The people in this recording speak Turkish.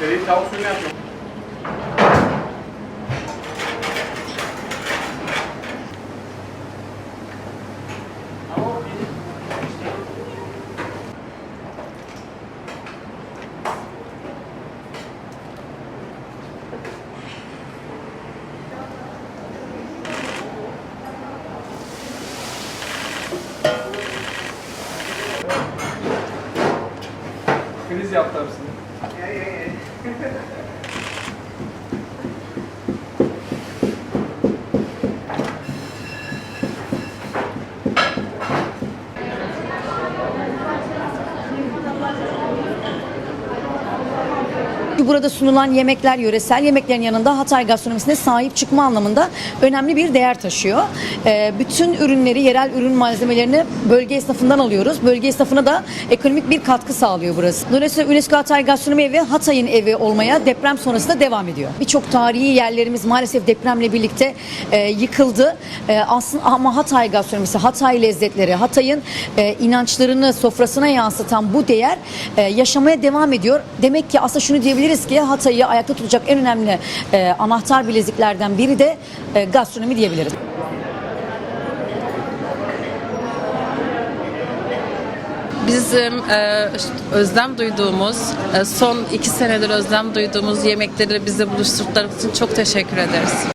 Vereyim tavuk suyunu yapma. Kriz yaptı hepsini. Burada sunulan yemekler yöresel yemeklerin yanında Hatay gastronomisine sahip çıkma anlamında önemli bir değer taşıyor. Ee, bütün ürünleri, yerel ürün malzemelerini bölge esnafından alıyoruz. Bölge esnafına da ekonomik bir katkı sağlıyor burası. Dolayısıyla UNESCO Hatay Gastronomi Evi Hatay'ın evi olmaya deprem sonrasında devam ediyor. Birçok tarihi yerlerimiz maalesef depremle birlikte e, yıkıldı. E, aslında ama Hatay gastronomisi, Hatay lezzetleri, Hatay'ın e, inançlarını sofrasına yansıtan bu değer e, yaşamaya devam ediyor. Demek ki aslında şunu diyebiliriz ki Hatay'ı ayakta tutacak en önemli e, anahtar bileziklerden biri de e, gastronomi diyebiliriz. Bizim e, özlem duyduğumuz, e, son iki senedir özlem duyduğumuz yemekleri bize buluşturdukları için çok teşekkür ederiz.